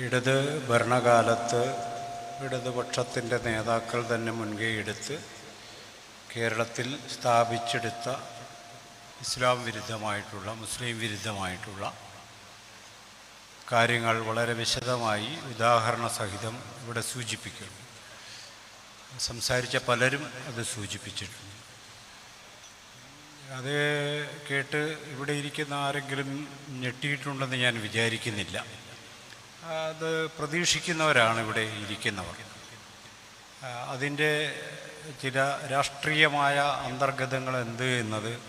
ഇടത് ഭരണകാലത്ത് ഇടതുപക്ഷത്തിന്റെ നേതാക്കൾ തന്നെ മുൻകൈയെടുത്ത് കേരളത്തിൽ സ്ഥാപിച്ചെടുത്ത ഇസ്ലാം വിരുദ്ധമായിട്ടുള്ള മുസ്ലിം വിരുദ്ധമായിട്ടുള്ള കാര്യങ്ങൾ വളരെ വിശദമായി ഉദാഹരണ സഹിതം ഇവിടെ സൂചിപ്പിക്കുന്നു. സംസാരിച്ച പലരും അത് സൂചിപ്പിച്ചിട്ടുണ്ട്. അത് കേട്ട് ഇവിടെ ഇരിക്കുന്ന ആരെങ്കിലും ഞെട്ടിയിട്ടുണ്ടെന്ന് ഞാൻ വിചാരിക്കുന്നില്ല. അത് പ്രതീക്ഷിക്കുന്നവരാണ് ഇവിടെ ഇരിക്കുന്നവർ. അതിന്റെ ചില രാഷ്ട്രീയമായ അന്തർഗതങ്ങൾ എന്ത് എന്നത്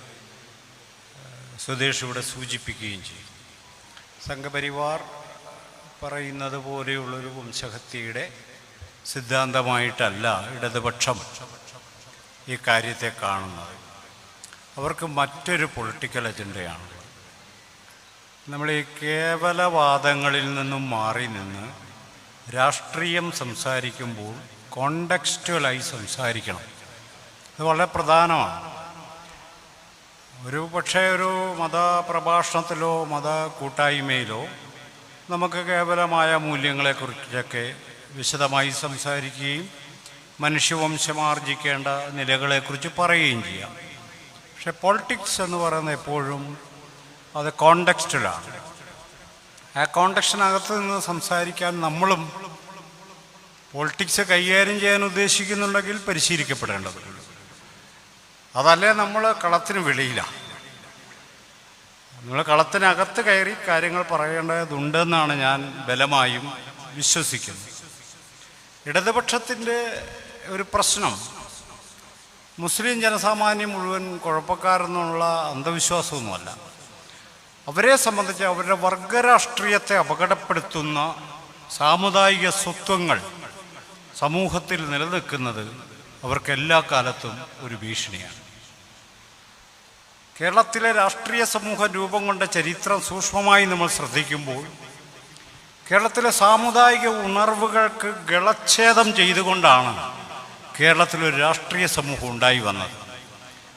സുധേഷ് ഇവിടെ സൂചിപ്പിക്കുകയും ചെയ്യും. സംഘപരിവാർ പറയുന്നത് പോലെയുള്ളൊരു വംശഹത്യയുടെ സിദ്ധാന്തമായിട്ടല്ല ഇടതുപക്ഷം ഈ കാര്യത്തെ കാണുന്നത്. അവർക്ക് മറ്റൊരു പൊളിറ്റിക്കൽ അജണ്ടയാണ്. നമ്മൾ ഈ കേവലവാദങ്ങളിൽ നിന്നും മാറി നിന്ന് രാഷ്ട്രീയം സംസാരിക്കുമ്പോൾ കോണ്ടക്സ്റ്റുവലായി സംസാരിക്കണം. അത് വളരെ പ്രധാനമാണ്. ഒരു പക്ഷേ ഒരു മതപ്രഭാഷണത്തിലോ മത കൂട്ടായ്മയിലോ നമുക്ക് കേവലമായ മൂല്യങ്ങളെക്കുറിച്ചൊക്കെ വിശദമായി സംസാരിക്കുകയും മനുഷ്യവംശമാർജിക്കേണ്ട നിലകളെക്കുറിച്ച് പറയുകയും ചെയ്യാം. പക്ഷെ പൊളിറ്റിക്സ് എന്ന് പറയുന്നത് എപ്പോഴും അത് കോണ്ടക്സ്റ്റിലാണ് ആ കോണ്ടക്സ്റ്റിനകത്ത് നിന്ന് സംസാരിക്കാൻ നമ്മളും പൊളിറ്റിക്സ് കൈകാര്യം ചെയ്യാൻ ഉദ്ദേശിക്കുന്നുണ്ടെങ്കിൽ പരിശീലിക്കപ്പെടേണ്ടതുണ്ട് അതല്ലേ നമ്മൾ കളത്തിന് വെളിയിലാണ് നമ്മൾ കളത്തിനകത്ത് കയറി കാര്യങ്ങൾ പറയേണ്ടതുണ്ടെന്നാണ് ഞാൻ ബലമായും വിശ്വസിക്കുന്നത്. ഇടതുപക്ഷത്തിന്റെ ഒരു പ്രശ്നം മുസ്ലിം ജനസാമാന്യം മുഴുവൻ കുഴപ്പക്കാരെന്നുള്ള അന്ധവിശ്വാസമൊന്നുമല്ല. അവരെ സംബന്ധിച്ച് അവരുടെ വർഗരാഷ്ട്രീയത്തെ അപകടപ്പെടുത്തുന്ന സാമുദായിക സ്വത്വങ്ങൾ സമൂഹത്തിൽ നിലനിൽക്കുന്നത് അവർക്ക് എല്ലാ കാലത്തും ഒരു ഭീഷണിയാണ്. കേരളത്തിലെ രാഷ്ട്രീയ സമൂഹം രൂപം കൊണ്ട ചരിത്രം സൂക്ഷ്മമായി നമ്മൾ ശ്രദ്ധിക്കുമ്പോൾ കേരളത്തിലെ സാമുദായിക ഉണർവുകൾക്ക് ഗളച്ഛേദം ചെയ്തുകൊണ്ടാണ് കേരളത്തിലൊരു രാഷ്ട്രീയ സമൂഹം ഉണ്ടായി വന്നത്.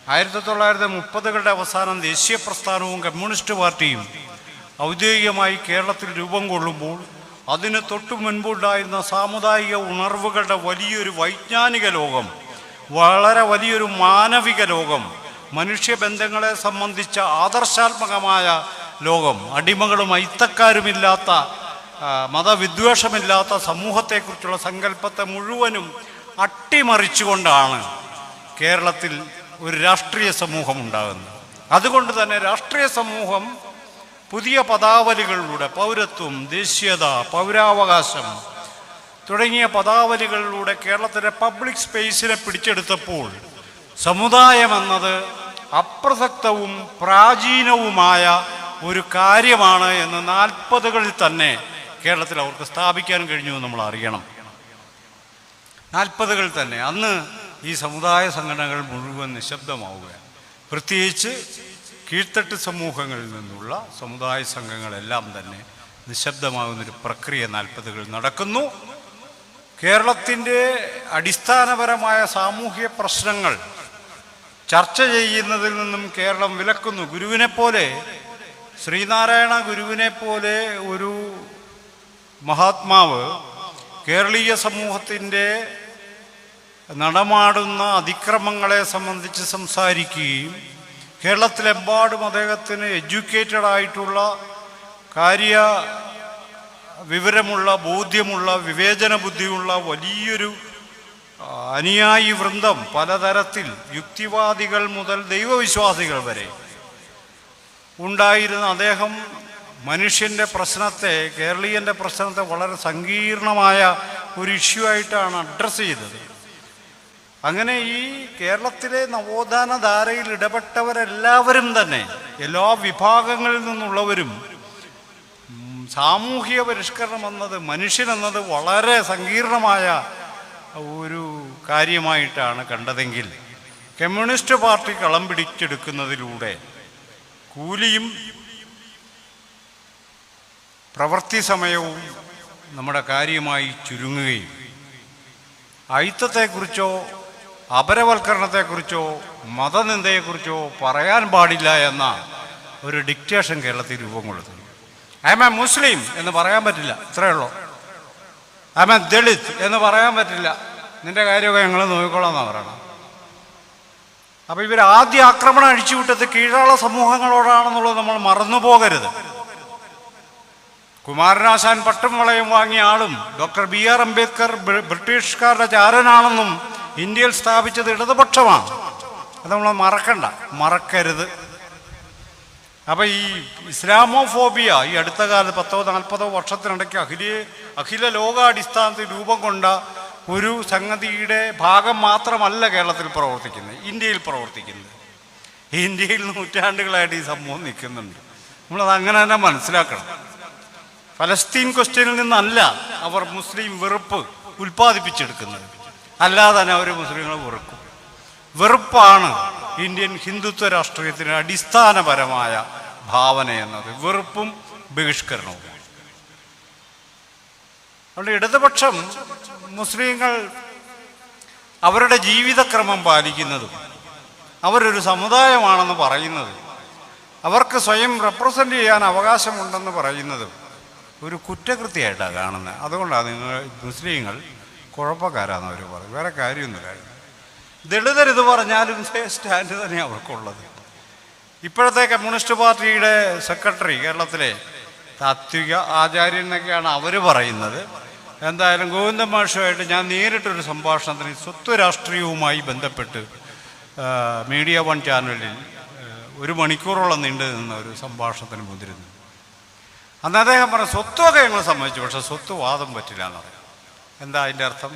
ആയിരത്തി തൊള്ളായിരത്തി മുപ്പതുകളുടെ അവസാനം ദേശീയ പ്രസ്ഥാനവും കമ്മ്യൂണിസ്റ്റ് പാർട്ടിയും ഔദ്യോഗികമായി കേരളത്തിൽ രൂപം കൊള്ളുമ്പോൾ അതിന് തൊട്ടു മുൻപുണ്ടായിരുന്ന സാമുദായിക ഉണർവുകളുടെ വലിയൊരു വൈജ്ഞാനിക ലോകം വളരെ വലിയൊരു മാനവിക ലോകം മനുഷ്യബന്ധങ്ങളെ സംബന്ധിച്ച ആദർശാത്മകമായ ലോകം അടിമകളും ഐത്തക്കാരുമില്ലാത്ത മതവിദ്വേഷമില്ലാത്ത സമൂഹത്തെക്കുറിച്ചുള്ള സങ്കല്പത്തെ മുഴുവനും അട്ടിമറിച്ചുകൊണ്ടാണ് കേരളത്തിൽ ഒരു രാഷ്ട്രീയ സമൂഹം ഉണ്ടാകുന്നത് അതുകൊണ്ട് തന്നെ രാഷ്ട്രീയ സമൂഹം പുതിയ പദാവലികളിലൂടെ പൗരത്വം ദേശീയത പൗരാവകാശം തുടങ്ങിയ പദാവലികളിലൂടെ കേരളത്തിലെ പബ്ലിക് സ്പേസിനെ പിടിച്ചെടുത്തപ്പോൾ സമുദായം എന്നത് അപ്രസക്തവും പ്രാചീനവുമായ ഒരു കാര്യമാണ് എന്ന് നാൽപ്പതുകളിൽ തന്നെ കേരളത്തിൽ അവർക്ക് സ്ഥാപിക്കാൻ കഴിഞ്ഞു നമ്മൾ അറിയണം. നാൽപ്പതുകളിൽ തന്നെ. അന്ന് ഈ സമുദായ സംഘടനകൾ മുഴുവൻ നിശബ്ദമാവുകയാണ്. പ്രത്യേകിച്ച് കീഴ്ത്തട്ട് സമൂഹങ്ങളിൽ നിന്നുള്ള സമുദായ സംഘങ്ങളെല്ലാം തന്നെ നിശബ്ദമാകുന്നൊരു പ്രക്രിയ നാൽപ്പതുകളിൽ നടക്കുന്നു. കേരളത്തിന്റെ അടിസ്ഥാനപരമായ സാമൂഹ്യ പ്രശ്നങ്ങൾ ചർച്ച ചെയ്യുന്നതിൽ നിന്നും കേരളം വിലക്കുന്നു. ഗുരുവിനെ പോലെ ശ്രീനാരായണ ഗുരുവിനെ പോലെ ഒരു മഹാത്മാവ് കേരളീയ സമൂഹത്തിന്റെ നടമാടുന്ന അതിക്രമങ്ങളെ സംബന്ധിച്ച് സംസാരിക്കുകയും കേരളത്തിലെമ്പാടും അദ്ദേഹത്തിന് എഡ്യൂക്കേറ്റഡ് ആയിട്ടുള്ള കാര്യ വിവരമുള്ള ബോധ്യമുള്ള വിവേചന ബുദ്ധിയുള്ള വലിയൊരു അനുയായി വൃന്ദം പലതരത്തിൽ യുക്തിവാദികൾ മുതൽ ദൈവവിശ്വാസികൾ വരെ ഉണ്ടായിരുന്ന അദ്ദേഹം മനുഷ്യന്റെ പ്രശ്നത്തെ കേരളീയന്റെ പ്രശ്നത്തെ വളരെ സങ്കീർണമായ ഒരു ഇഷ്യൂ ആയിട്ടാണ് അഡ്രസ്സ് ചെയ്തത്. അങ്ങനെ ഈ കേരളത്തിലെ നവോത്ഥാന ധാരയിൽ ഇടപെട്ടവരെല്ലാവരും തന്നെ എല്ലാ വിഭാഗങ്ങളിൽ നിന്നുള്ളവരും സാമൂഹിക പരിഷ്കരണം എന്നത് മനുഷ്യനെന്നത് വളരെ സങ്കീർണമായ ഒരു കാര്യമായിട്ടാണ് കണ്ടതെങ്കിൽ കമ്മ്യൂണിസ്റ്റ് പാർട്ടി കളം പിടിച്ചെടുക്കുന്നതിലൂടെ കൂലിയും പ്രവൃത്തി സമയവും നമ്മുടെ കാര്യമായി ചുരുങ്ങുകയും അയിത്തത്തെക്കുറിച്ചോ അപരവൽക്കരണത്തെക്കുറിച്ചോ മതനിന്ദയെക്കുറിച്ചോ പറയാൻ പാടില്ല എന്ന ഒരു ഡിക്റ്റേഷൻ കേരളത്തിൽ രൂപം കൊള്ളുന്നു ഐ എം എ മുസ്ലിം എന്ന് പറയാൻ പറ്റില്ല. ഇത്രയേ ഉള്ളൂ. ഐ എം എ ദളിത് എന്ന് പറയാൻ പറ്റില്ല. നിന്റെ കാര്യമൊക്കെ ഞങ്ങൾ നോക്കിക്കോളാം എന്നാണ് പറയണം. അപ്പോൾ ഇവർ ആദ്യ ആക്രമണം അഴിച്ചുവിട്ടത് കീഴാള സമൂഹങ്ങളോടാണെന്നുള്ളത് നമ്മൾ മറന്നു പോകരുത് കുമാരനാശാൻ പട്ടും വളയും വാങ്ങിയ ആളും ഡോക്ടർ ബി ആർ അംബേദ്കർ ബ്രി- ബ്രിട്ടീഷുകാരുടെ ചാരനാണെന്നും ഇന്ത്യയിൽ സ്ഥാപിച്ചത് ഇടതുപക്ഷമാണ്. അത് നമ്മൾ മറക്കണ്ട. മറക്കരുത്. അപ്പൊ ഈ ഇസ്ലാമോഫോബിയ ഈ അടുത്ത കാലത്ത് പത്തോ നാൽപ്പതോ വർഷത്തിനിടയ്ക്ക് അഖില അഖില ലോകാടിസ്ഥാനത്തിൽ രൂപം കൊണ്ട ഒരു സംഗതിയുടെ ഭാഗം മാത്രമല്ല കേരളത്തിൽ പ്രവർത്തിക്കുന്നത് ഇന്ത്യയിൽ പ്രവർത്തിക്കുന്നത്. ഇന്ത്യയിൽ നൂറ്റാണ്ടുകളായിട്ട് ഈ സംഭവം നിൽക്കുന്നുണ്ട്. നമ്മളത് അങ്ങനെ തന്നെ മനസ്സിലാക്കണം. ഫലസ്തീൻ ക്വസ്റ്റ്യനിൽ നിന്നല്ല അവർ മുസ്ലിം വെറുപ്പ് ഉൽപ്പാദിപ്പിച്ചെടുക്കുന്നത്. അല്ലാതെ തന്നെ അവർ മുസ്ലിങ്ങളെ വെറുക്കും. വെറുപ്പാണ് ഇന്ത്യൻ ഹിന്ദുത്വ രാഷ്ട്രീയത്തിന് അടിസ്ഥാനപരമായ ഭാവന എന്നത്. വെറുപ്പും ബഹിഷ്കരണവും. അതുകൊണ്ട് ഇടതുപക്ഷം മുസ്ലിങ്ങൾ അവരുടെ ജീവിതക്രമം പാലിക്കുന്നതും അവരൊരു സമുദായമാണെന്ന് പറയുന്നത് അവർക്ക് സ്വയം റെപ്രസെന്റ് ചെയ്യാൻ അവകാശമുണ്ടെന്ന് പറയുന്നതും ഒരു കുറ്റകൃത്യമായിട്ടാണ് കാണുന്നത്. അതുകൊണ്ടാണ് നിങ്ങൾ മുസ്ലിങ്ങൾ കുഴപ്പക്കാരാന്ന് അവർ പറയും. വേറെ കാര്യമൊന്നുമില്ല ദളിതർ ഇത് പറഞ്ഞാലും സ്റ്റാൻഡ് തന്നെയാണ് അവർക്കുള്ളത്. ഇപ്പോഴത്തെ കമ്മ്യൂണിസ്റ്റ് പാർട്ടിയുടെ സെക്രട്ടറി കേരളത്തിലെ താത്വിക ആചാര്യൻ എന്നൊക്കെയാണ് അവർ പറയുന്നത്. എന്തായാലും ഗോവിന്ദ മാഷുമായിട്ട് ഞാൻ നേരിട്ടൊരു സംഭാഷണത്തിന് സ്വത്ത് രാഷ്ട്രീയവുമായി ബന്ധപ്പെട്ട് മീഡിയ വൺ ചാനലിൽ ഒരു മണിക്കൂറോളം നീണ്ടു നിന്ന ഒരു സംഭാഷണത്തിന് മുതിരുന്നു അന്ന് അദ്ദേഹം പറഞ്ഞു സ്വത്തൊക്കെ ഞങ്ങൾ സമ്മതിച്ചു. പക്ഷെ സ്വത്ത് വാദം പറ്റില്ല എന്ന് പറയും എന്താ അതിന്റെ അർത്ഥം?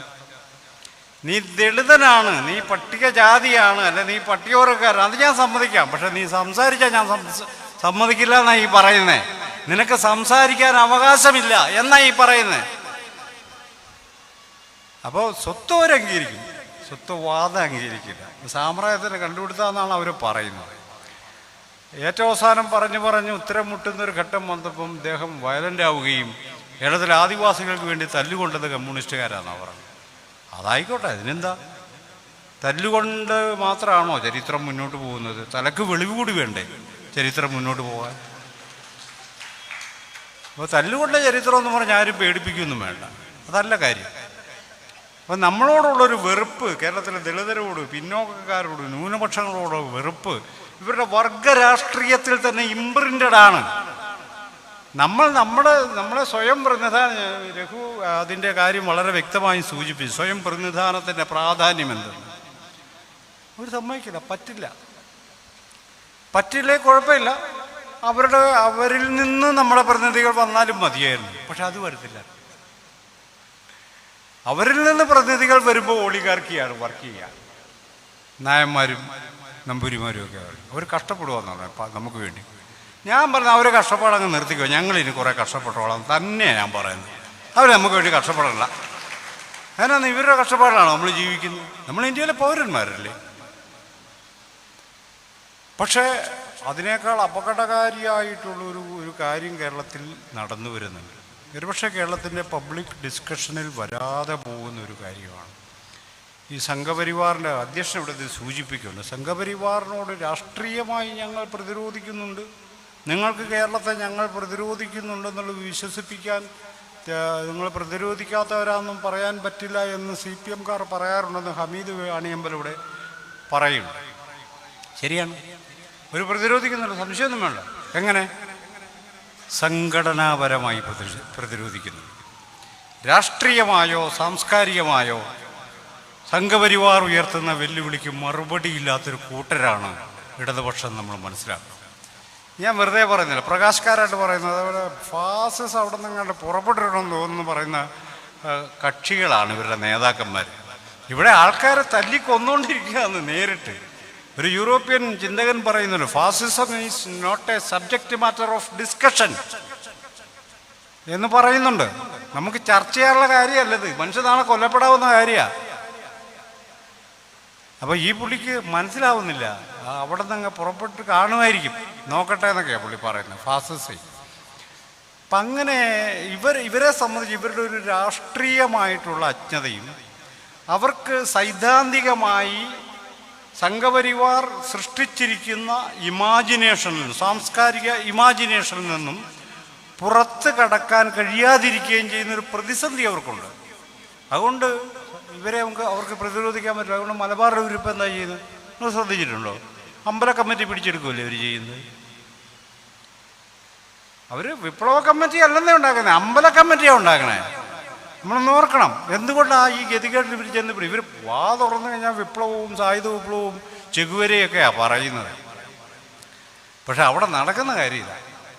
നീ ദളിതനാണ് നീ പട്ടികജാതിയാണ് അല്ലെ നീ പട്ടികവർഗക്കാരൻ അത് ഞാൻ സമ്മതിക്കാം. പക്ഷെ നീ സംസാരിച്ചാൽ ഞാൻ സമ്മതിക്കില്ല എന്നാ ഈ പറയുന്നേ. നിനക്ക് സംസാരിക്കാൻ അവകാശമില്ല എന്നാ ഈ പറയുന്നേ. അപ്പോൾ സ്വത്ത് അവർ അംഗീകരിക്കും. സ്വത്ത് വാദം അംഗീകരിക്കില്ല. സാമ്രാജ്യത്തിന് കണ്ടുപിടുത്താന്നാണ് അവർ പറയുന്നത്. ഏറ്റവും അവസാനം പറഞ്ഞു പറഞ്ഞ് ഉത്തരം മുട്ടുന്ന ഒരു ഘട്ടം വന്നപ്പം ഇദ്ദേഹം വയലന്റ് ആവുകയും കേരളത്തിലെ ആദിവാസികൾക്ക് വേണ്ടി തല്ലുകൊണ്ടത് കമ്മ്യൂണിസ്റ്റുകാരാണെന്ന് പറഞ്ഞു അതായിക്കോട്ടെ അതിനെന്താ? തല്ലുകൊണ്ട് മാത്രമാണോ ചരിത്രം മുന്നോട്ട് പോകുന്നത്? തലക്ക് വെളിവ് കൂടി വേണ്ടേ ചരിത്രം മുന്നോട്ട് പോകാൻ? അപ്പോൾ തല്ലുകൊണ്ട ചരിത്രം എന്ന് പറഞ്ഞാൽ ആരും പേടിപ്പിക്കൊന്നും വേണ്ട. അതല്ല കാര്യം. അപ്പം നമ്മളോടുള്ളൊരു വെറുപ്പ് കേരളത്തിലെ ദളിതരോട് പിന്നോക്കക്കാരോട് ന്യൂനപക്ഷങ്ങളോട് വെറുപ്പ് ഇവരുടെ വർഗ രാഷ്ട്രീയത്തിൽ തന്നെ ഇംപ്രിന്റഡ് ആണ്. നമ്മൾ നമ്മുടെ നമ്മളെ സ്വയം പ്രതിനിധാനം രഘു അതിന്റെ കാര്യം വളരെ വ്യക്തമായി സൂചിപ്പിച്ചു. സ്വയം പ്രതിനിധാനത്തിന്റെ പ്രാധാന്യം എന്തെന്ന് ഒരു സമ്മതിക്കില്ല. പറ്റില്ല. പറ്റില്ലേ കുഴപ്പമില്ല. അവരുടെ അവരിൽ നിന്ന് നമ്മുടെ പ്രതിനിധികൾ വന്നാലും മതിയായിരുന്നു. പക്ഷെ അത് വരത്തില്ല. അവരിൽ നിന്ന് പ്രതിനിധികൾ വരുമ്പോൾ ഓളികാർക്കിയാണ് വർക്ക് ചെയ്യുക നായന്മാരും നമ്പൂരിമാരും ഒക്കെ അവർ കഷ്ടപ്പെടുക എന്നാണ് നമുക്ക് വേണ്ടി. ഞാൻ പറഞ്ഞ അവരെ കഷ്ടപ്പാടങ്ങ് നിർത്തിക്കോ. ഞങ്ങൾ ഞങ്ങളിനി കുറേ കഷ്ടപ്പെട്ടോളാം. തന്നെയാണ് ഞാൻ പറയുന്നത്. അവർ നമുക്ക് വേണ്ടി കഷ്ടപ്പെടണ്ട. അതിനാണ് ഇവരുടെ കഷ്ടപ്പാടാണ് നമ്മൾ ജീവിക്കുന്നത്? നമ്മൾ ഇന്ത്യയിലെ പൗരന്മാരല്ലേ? പക്ഷേ അതിനേക്കാൾ അപകടകാരിയായിട്ടുള്ളൊരു ഒരു കാര്യം കേരളത്തിൽ നടന്നു വരുന്നുണ്ട്. ഒരുപക്ഷെ കേരളത്തിന്റെ പബ്ലിക് ഡിസ്കഷനിൽ വരാതെ പോകുന്ന ഒരു കാര്യമാണ്. ഈ സംഘപരിവാറിന്റെ അധ്യക്ഷൻ ഇവിടെ സൂചിപ്പിക്കുന്നുണ്ട്. സംഘപരിവാറിനോട് രാഷ്ട്രീയമായി ഞങ്ങൾ പ്രതിരോധിക്കുന്നുണ്ട്. നിങ്ങൾക്ക് കേരളത്തെ ഞങ്ങൾ പ്രതിരോധിക്കുന്നുണ്ടെന്നുള്ളത് വിശ്വസിപ്പിക്കാൻ നിങ്ങൾ പ്രതിരോധിക്കാത്തവരാണെന്നും പറയാൻ പറ്റില്ല എന്ന് സി പി എംകാർ പറയാറുണ്ടെന്ന് ഹമീദ് അണിയമ്പലൂടെ പറയും ശരിയാണ്. ഒരു പ്രതിരോധിക്കുന്നുണ്ട് സംശയമൊന്നും വേണ്ട. എങ്ങനെ? സംഘടനാപരമായി പ്രതി- പ്രതിരോധിക്കുന്നു. രാഷ്ട്രീയമായോ സാംസ്കാരികമായോ സംഘപരിവാർ ഉയർത്തുന്ന വെല്ലുവിളിക്ക് മറുപടിയില്ലാത്തൊരു കൂട്ടരാണ് ഇടതുപക്ഷം നമ്മൾ മനസ്സിലാക്കുന്നത് ഞാൻ വെറുതെ പറയുന്നില്ല. പ്രകാശ്കാരായിട്ട് പറയുന്നത് അതുപോലെ ഫാസിസ് അവിടെ നിങ്ങളുടെ പുറപ്പെട്ടിട്ടുണ്ടെന്ന് തോന്നുന്നു പറയുന്ന കക്ഷികളാണ് ഇവരുടെ നേതാക്കന്മാർ ഇവിടെ ആൾക്കാരെ തല്ലിക്കൊന്നുകൊണ്ടിരിക്കുകയാണ് നേരിട്ട്. ഒരു യൂറോപ്യൻ ചിന്തകൻ പറയുന്നുണ്ട് fascism is not a subject matter of discussion എന്ന് പറയുന്നുണ്ട്. നമുക്ക് ചർച്ച ചെയ്യാനുള്ള കാര്യമല്ലത് മനുഷ്യ നാളെ കൊല്ലപ്പെടാവുന്ന കാര്യമാണ് അപ്പോൾ ഈ പുള്ളിക്ക് മനസ്സിലാവുന്നില്ല. അവിടെ നിന്ന് പുറപ്പെട്ട് കാണുമായിരിക്കും. നോക്കട്ടെ എന്നൊക്കെയാണ് പുള്ളി പറയുന്നത്. ഫാസിസൈ അപ്പം അങ്ങനെ ഇവർ ഇവരെ സംബന്ധിച്ച് ഇവരുടെ ഒരു രാഷ്ട്രീയമായിട്ടുള്ള അജ്ഞതയും അവർക്ക് സൈദ്ധാന്തികമായി സംഘപരിവാർ സൃഷ്ടിച്ചിരിക്കുന്ന ഇമാജിനേഷനിൽ നിന്നും സാംസ്കാരിക ഇമാജിനേഷനിൽ നിന്നും പുറത്ത് കടക്കാൻ കഴിയാതിരിക്കുകയും ചെയ്യുന്നൊരു പ്രതിസന്ധി അവർക്കുണ്ട്. അതുകൊണ്ട് ഇവരെ നമുക്ക് അവർക്ക് പ്രതിരോധിക്കാൻ പറ്റില്ല. അതുകൊണ്ട് മലബാറിന്റെ ഗ്രൂപ്പ് എന്താ ചെയ്യുന്നത്? നിങ്ങൾ ശ്രദ്ധിച്ചിട്ടുണ്ടോ? അമ്പല കമ്മിറ്റി പിടിച്ചെടുക്കുമല്ലേ അവർ ചെയ്യുന്നത്? അവർ വിപ്ലവ കമ്മിറ്റി അല്ലെന്നേ ഉണ്ടാക്കുന്നത് അമ്പല കമ്മിറ്റിയാണ് ഉണ്ടാക്കണേ. നമ്മളൊന്ന് ഓർക്കണം. എന്തുകൊണ്ടാണ് ഈ ഗതികേട്ടിൽ ഇവർ ചെന്ന് ഇവർ വാ തുറന്നു കഴിഞ്ഞാൽ വിപ്ലവവും സായുധ വിപ്ലവവും ചെകുവരയൊക്കെയാണ് പറയുന്നത്. പക്ഷെ അവിടെ നടക്കുന്ന കാര്യമില്ല.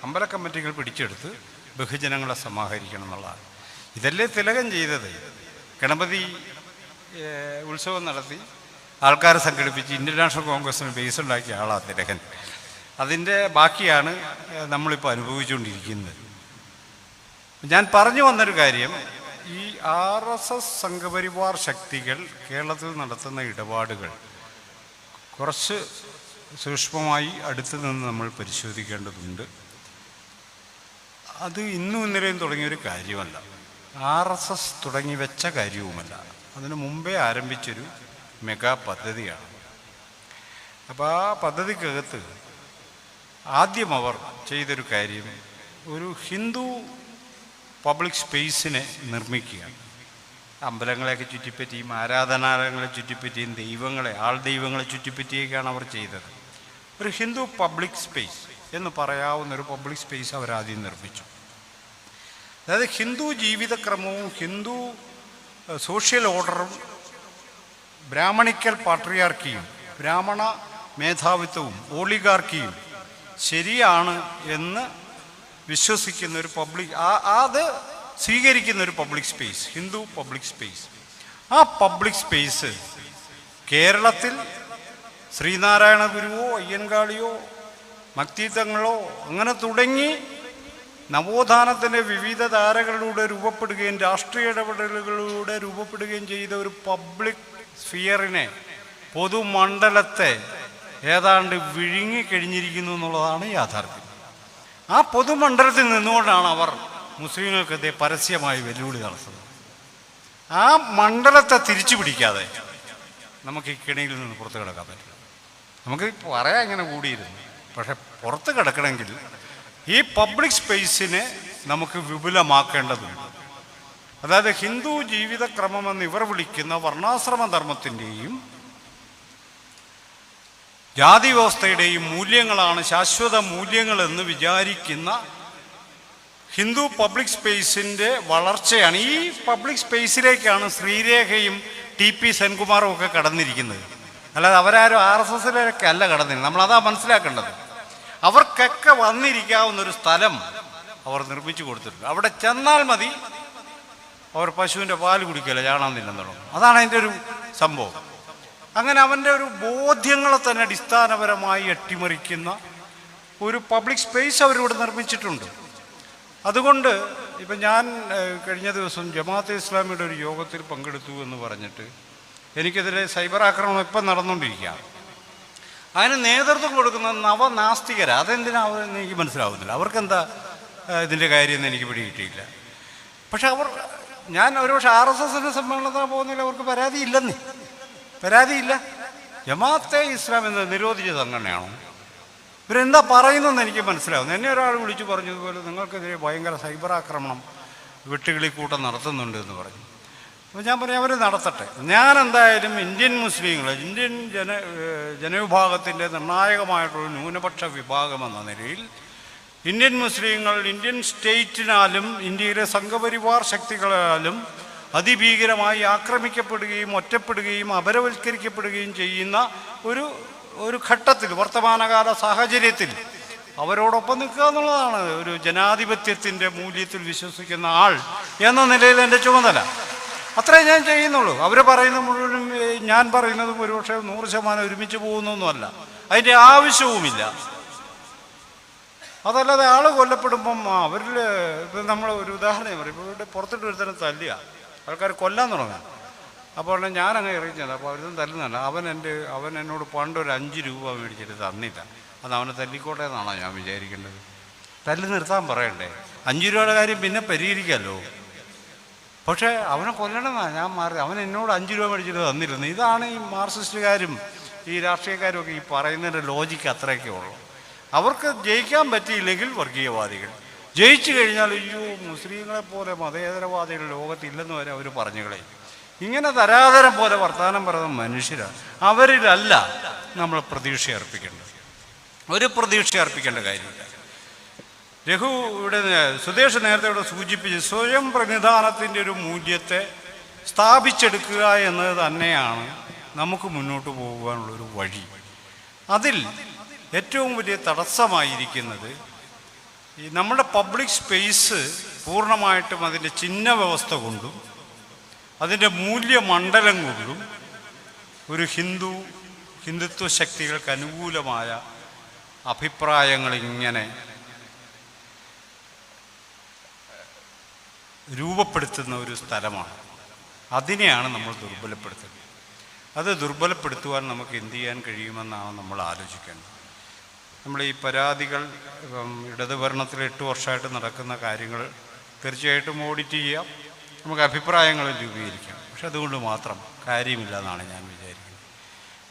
അമ്പല കമ്മിറ്റികൾ പിടിച്ചെടുത്ത് ബഹുജനങ്ങളെ സമാഹരിക്കണം എന്നുള്ളതാണ്. ഇതല്ലേ തിലകം ചെയ്തത്. ഗണപതി ഉത്സവം നടത്തി. ആൾക്കാരെ സംഘടിപ്പിച്ച് ഇന്ത്യൻ നാഷണൽ കോൺഗ്രസ്സിന് ബേസ് ഉണ്ടാക്കിയ ആളാണ് അദ്ദേഹം. അതിന്റെ ബാക്കിയാണ് നമ്മളിപ്പോൾ അനുഭവിച്ചുകൊണ്ടിരിക്കുന്നത്. ഞാൻ പറഞ്ഞു വന്നൊരു കാര്യം ഈ ആർ എസ് എസ് സംഘപരിവാർ ശക്തികൾ കേരളത്തിൽ നടത്തുന്ന ഇടപാടുകൾ കുറച്ച് സൂക്ഷ്മമായി അടുത്തു നിന്ന് നമ്മൾ പരിശോധിക്കേണ്ടതുണ്ട്. അത് ഇന്നും ഇന്നലെയും തുടങ്ങിയൊരു കാര്യമല്ല. ആർ എസ് എസ് തുടങ്ങി വെച്ച കാര്യവുമല്ല. അതിനു മുമ്പേ ആരംഭിച്ചൊരു മെഗാ പദ്ധതിയാണ് അപ്പോൾ ആ പദ്ധതിക്കകത്ത് ആദ്യം അവർ ചെയ്തൊരു കാര്യം ഒരു ഹിന്ദു പബ്ലിക് സ്പേസിനെ നിർമ്മിക്കുക അമ്പലങ്ങളെയൊക്കെ ചുറ്റിപ്പറ്റിയും ആരാധനാലയങ്ങളെ ചുറ്റിപ്പറ്റിയും ദൈവങ്ങളെ ആൾ ദൈവങ്ങളെ ചുറ്റിപ്പറ്റിയൊക്കെയാണ് അവർ ചെയ്തത്. ഒരു ഹിന്ദു പബ്ലിക് സ്പേസ് എന്ന് പറയാവുന്ന ഒരു പബ്ലിക് സ്പേസ് അവരാദ്യം നിർമ്മിച്ചു. അതായത് ഹിന്ദു ജീവിതക്രമവും ഹിന്ദു സോഷ്യൽ ഓർഡറും ബ്രാഹ്മണിക്കൽ പാട്രിയാർക്കിയും ബ്രാഹ്മണ മേധാവിത്വവും ഓളിഗാർക്കിയും ശരിയാണ് എന്ന് വിശ്വസിക്കുന്ന ഒരു പബ്ലിക് ആ അത് സ്വീകരിക്കുന്ന ഒരു public space Hindu public space ആ പബ്ലിക് സ്പേസ് കേരളത്തിൽ ശ്രീനാരായണ ഗുരുവോ അയ്യൻകാളിയോ മക്തീത്തങ്ങളോ അങ്ങനെ തുടങ്ങി നവോത്ഥാനത്തിന്റെ വിവിധ ധാരകളിലൂടെ രൂപപ്പെടുകയും രാഷ്ട്രീയ ഇടപെടലുകളിലൂടെ രൂപപ്പെടുകയും ചെയ്ത ഒരു പബ്ലിക് സ്ഫിയറിനെ പൊതുമണ്ഡലത്തെ ഏതാണ്ട് വിഴുങ്ങിക്കഴിഞ്ഞിരിക്കുന്നു എന്നുള്ളതാണ് യാഥാർത്ഥ്യം. ആ പൊതുമണ്ഡലത്തിൽ നിന്നുകൊണ്ടാണ് അവർ മുസ്ലിങ്ങൾക്കെതിരെ പരസ്യമായി വെല്ലുവിളി നടത്തുന്നത്. ആ മണ്ഡലത്തെ തിരിച്ചു പിടിക്കാതെ നമുക്ക് ഈ കിണിയിൽ നിന്ന് പുറത്ത് കിടക്കാൻ പറ്റില്ല. നമുക്ക് പറയാൻ ഇങ്ങനെ കൂടിയിരുന്നു. പക്ഷെ പുറത്ത് കിടക്കണമെങ്കിൽ ഈ പബ്ലിക് സ്പേസിനെ നമുക്ക് വിപുലമാക്കേണ്ടതുണ്ട്. അതായത് ഹിന്ദു ജീവിതക്രമമെന്ന് ഇവർ വിളിക്കുന്ന വർണാശ്രമ ധർമ്മത്തിന്റെയും ജാതി വ്യവസ്ഥയുടെയും മൂല്യങ്ങളാണ് ശാശ്വത മൂല്യങ്ങളെന്ന് വിചാരിക്കുന്ന ഹിന്ദു പബ്ലിക് സ്പേസിന്റെ വളർച്ചയാണ്. ഈ പബ്ലിക് സ്പേസിലേക്കാണ് ശ്രീരേഖയും ടി പി സെൻകുമാറും ഒക്കെ കടന്നിരിക്കുന്നത്. അല്ലാതെ അവരാരും ആർ എസ് എസിലൊക്കെ അല്ല കടന്നിരുന്നത്. നമ്മളതാ മനസ്സിലാക്കേണ്ടത്. അവർക്കൊക്കെ വന്നിരിക്കാവുന്ന ഒരു സ്ഥലം അവർ നിർമ്മിച്ചു കൊടുത്തിട്ടുണ്ട്. അവിടെ ചെന്നാൽ മതി അവർ പശുവിന്റെ പാൽ കുടിക്കില്ല ചാണാൻ തിന്നാൻ തുടങ്ങും. അതാണ് അതിന്റെ ഒരു സംഭവം. അങ്ങനെ അവന്റെ ഒരു ബോധ്യങ്ങളെ തന്നെ അടിസ്ഥാനപരമായി അട്ടിമറിക്കുന്ന ഒരു പബ്ലിക് സ്പേസ് അവരിവിടെ നിർമ്മിച്ചിട്ടുണ്ട്. അതുകൊണ്ട് ഇപ്പം ഞാൻ കഴിഞ്ഞ ദിവസം ജമാഅത്തെ ഇസ്ലാമിയുടെ ഒരു യോഗത്തിൽ പങ്കെടുത്തു എന്ന് പറഞ്ഞിട്ട് എനിക്കെതിരെ സൈബർ ആക്രമണം ഇപ്പം നടന്നുകൊണ്ടിരിക്കുകയാണ്. അതിന് നേതൃത്വം കൊടുക്കുന്ന നവനാസ്തികരാ. അതെന്തിനാ എനിക്ക് മനസ്സിലാവുന്നില്ല. അവർക്കെന്താ ഇതിന്റെ കാര്യമെന്ന് എനിക്ക് പിടികിട്ടിയില്ല. പക്ഷെ അവർ ഞാൻ ഒരുപക്ഷെ ആർ എസ് എസിന്റെ സമ്മേളനത്തിന് പോകുന്നില്ല അവർക്ക് പരാതി ഇല്ലെന്നേ പരാതിയില്ല. ജമാഅത്തെ ഇസ്ലാം എന്ന് നിരോധിച്ചത് അങ്ങനെയാണോ? ഇവരെന്താ പറയുന്നതെന്ന് എനിക്ക് മനസ്സിലാവുന്നു. എന്നെ ഒരാൾ വിളിച്ചു പറഞ്ഞതുപോലെ നിങ്ങൾക്കെതിരെ ഭയങ്കര സൈബർ ആക്രമണം വെട്ടുകിളിക്കൂട്ടം നടത്തുന്നുണ്ട് എന്ന് പറഞ്ഞു. അപ്പോൾ ഞാൻ പറഞ്ഞു അവർ നടത്തട്ടെ. ഞാൻ എന്തായാലും ഇന്ത്യൻ മുസ്ലിങ്ങൾ ഇന്ത്യൻ ജന ജനവിഭാഗത്തിന്റെ നിർണായകമായിട്ടുള്ള ന്യൂനപക്ഷ വിഭാഗം എന്ന നിലയിൽ ഇന്ത്യൻ മുസ്ലിങ്ങൾ ഇന്ത്യൻ സ്റ്റേറ്റിനാലും ഇന്ത്യയിലെ സംഘപരിവാർ ശക്തികളാലും അതിഭീകരമായി ആക്രമിക്കപ്പെടുകയും ഒറ്റപ്പെടുകയും അപരവൽക്കരിക്കപ്പെടുകയും ചെയ്യുന്ന ഒരു ഒരു ഘട്ടത്തിൽ വർത്തമാനകാല സാഹചര്യത്തിൽ അവരോടൊപ്പം നിൽക്കുക എന്നുള്ളതാണ്. ഒരു ജനാധിപത്യത്തിന്റെ മൂല്യത്തിൽ വിശ്വസിക്കുന്ന ആൾ എന്ന നിലയിൽ എന്റെ ചുമതല. അത്രേ ഞാൻ ചെയ്യുന്നുള്ളൂ. അവർ പറയുന്ന മുഴുവനും ഞാൻ പറയുന്നതും ഒരുപക്ഷെ നൂറ് ശതമാനം ഒരുമിച്ച് പോകുന്നൊന്നുമല്ല. അതിന്റെ ആവശ്യവുമില്ല. അതല്ലാതെ ആൾ കൊല്ലപ്പെടുമ്പം അവരിൽ ഇപ്പം നമ്മൾ ഒരു ഉദാഹരണം പറയും. ഇപ്പോൾ ഇവിടെ പുറത്തിട്ട് ഒരുത്തരം തല്ലുക ആൾക്കാർ കൊല്ലാൻ തുടങ്ങാം അപ്പോൾ അങ്ങനെ ഇറങ്ങിച്ചത് അപ്പോൾ അവരും തല്ലുന്നല്ല അവൻ എന്റെ അവൻ എന്നോട് പണ്ട് ഒരു അഞ്ച് രൂപ മേടിച്ചിട്ട് തന്നില്ല. അത് അവനെ തല്ലിക്കോട്ടെ എന്നാണോ ഞാൻ വിചാരിക്കേണ്ടത്? തല്ലി നിർത്താൻ പറയണ്ടേ? അഞ്ച് രൂപയുടെ കാര്യം പിന്നെ പരിഹരിക്കാമല്ലോ പക്ഷേ അവനെ കൊല്ലണമെന്നാണ് ഞാൻ മാറി. അവൻ എന്നോട് അഞ്ച് രൂപ മേടിച്ചിട്ട് തന്നിരുന്നു. ഇതാണ് ഈ മാർക്സിസ്റ്റുകാരും ഈ രാഷ്ട്രീയക്കാരും ഒക്കെ ഈ പറയുന്നതിന്റെ ലോജിക്ക് അത്രയൊക്കെ ഉള്ളൂ. അവർക്ക് ജയിക്കാൻ പറ്റിയില്ലെങ്കിൽ വർഗീയവാദികൾ. ജയിച്ചു കഴിഞ്ഞാൽ അയ്യോ മുസ്ലിങ്ങളെ പോലെ മതേതരവാദികൾ ലോകത്തില്ലെന്ന് വരെ അവർ പറഞ്ഞു കളയും. ഇങ്ങനെ തരാതരം പോലെ വർത്തമാനം പറയുന്ന മനുഷ്യരാണ് അവരിലല്ല നമ്മൾ പ്രതീക്ഷ അർപ്പിക്കേണ്ടത്. ഒരു പ്രതീക്ഷ അർപ്പിക്കേണ്ട കാര്യമില്ല. രഘു ഇവിടെ സുദേശ് നേരത്തെ ഇവിടെ സൂചിപ്പിച്ച് സ്വയം പ്രതിനിധാനത്തിന്റെ ഒരു മൂല്യത്തെ സ്ഥാപിച്ചെടുക്കുക എന്നത് തന്നെയാണ് നമുക്ക് മുന്നോട്ട് പോകുവാനുള്ളൊരു വഴി. അതിൽ ഏറ്റവും വലിയ തടസ്സമായിരിക്കുന്നത് ഈ നമ്മുടെ പബ്ലിക് സ്പേസ് പൂർണമായിട്ടും അതിന്റെ ചിഹ്ന വ്യവസ്ഥ കൊണ്ടും അതിന്റെ മൂല്യമണ്ഡലം കൊണ്ടും ഒരു ഹിന്ദു ഹിന്ദുത്വ ശക്തികൾക്ക് അനുകൂലമായ അഭിപ്രായങ്ങൾ ഇങ്ങനെ രൂപപ്പെടുത്തുന്ന ഒരു സ്ഥലമാണ്. അതിനെയാണ് നമ്മൾ ദുർബലപ്പെടുത്തുന്നത്. അത് ദുർബലപ്പെടുത്തുവാൻ നമുക്ക് എന്ത് ചെയ്യാൻ കഴിയുമെന്നാണ് നമ്മൾ ആലോചിക്കേണ്ടത്. നമ്മൾ ഈ പരാതികൾ ഇടതുഭരണത്തിൽ എട്ട് വർഷമായിട്ട് നടക്കുന്ന കാര്യങ്ങൾ തീർച്ചയായിട്ടും ഓഡിറ്റ് ചെയ്യാം. നമുക്ക് അഭിപ്രായങ്ങൾ രൂപീകരിക്കാം. പക്ഷെ അതുകൊണ്ട് മാത്രം കാര്യമില്ല എന്നാണ് ഞാൻ വിചാരിക്കുന്നത്.